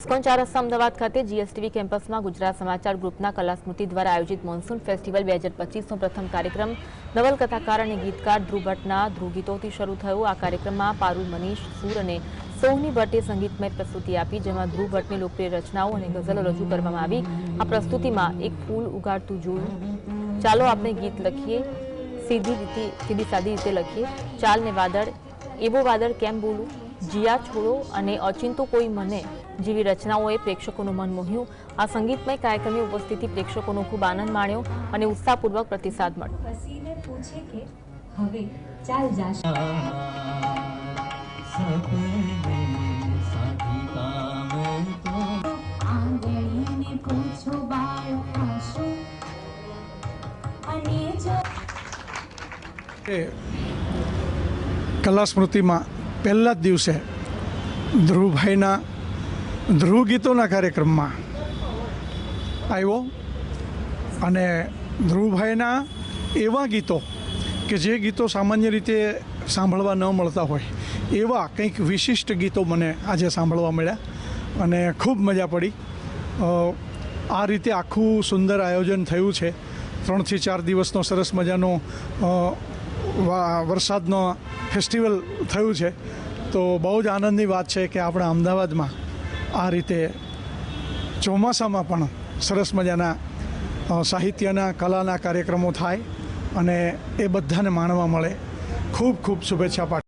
ISKCON ચાર અમદાવાદ ખાતે GSTV કેમ્પસમાં ગુજરાત સમાચાર ગ્રુપના કલા સ્મૃતિ દ્વારા આયોજિત મોન્સૂન ફેસ્ટિવલ બે હજાર પચીસનો પ્રથમ કાર્યક્રમ. નવલકથાકાર અને ગીતકાર ધ્રુવ ભટ્ટના ધ્રુવ ગીતોથી શરૂ થયો. આ કાર્યક્રમમાં પારુલ મનીષ, સુર અને સોહની ભટ્ટે સંગીતમય પ્રસ્તુતિ આપી, જેમાં ધ્રુવ ભટ્ટની લોકપ્રિય રચનાઓ અને ગઝલો રજૂ કરવામાં આવી. આ પ્રસ્તુતિમાં એક ફૂલ ઉગાડતું જોયું ચાલો આપણે ગીત લખીએ. સીધી રીતે, સીધી સાદી રીતે લખીએ. ચાલ ને વાદળ, એવો વાદળ કેમ બોલું? જીયા છોડો અને અચિંતો કોઈ મને જેવી રચનાઓએ પ્રેક્ષકોનું મન મોહ્યું. આ સંગીતમય કાર્યક્રમની ઉપસ્થિતિ પ્રેક્ષકોનો ખૂબ આનંદ માણ્યો અને ઉત્સાહપૂર્વક પ્રતિસાદ મળ્યો. કલા સ્મૃતિમાં પહેલા જ દિવસે ધ્રુવભાઈના ધ્રુવ ગીતોના કાર્યક્રમમાં આવ્યો અને ધ્રુવભાઈના એવા ગીતો કે જે ગીતો સામાન્ય રીતે સાંભળવા ન મળતા હોય, એવા કંઈક વિશિષ્ટ ગીતો મને આજે સાંભળવા મળ્યા અને ખૂબ મજા પડી. આ રીતે આખું સુંદર આયોજન થયું છે. ત્રણથી ચાર દિવસનો સરસ મજાનો વરસાદનો ફેસ્ટિવલ થયું છે, તો બહુ જ આનંદની વાત છે કે આપણા અમદાવાદમાં આ રીતે ચોમાસામાં પણ સરસ મજાના સાહિત્યના, કલાના કાર્યક્રમો થાય અને એ બધાને માણવા મળે. ખૂબ ખૂબ શુભેચ્છા પાઠવું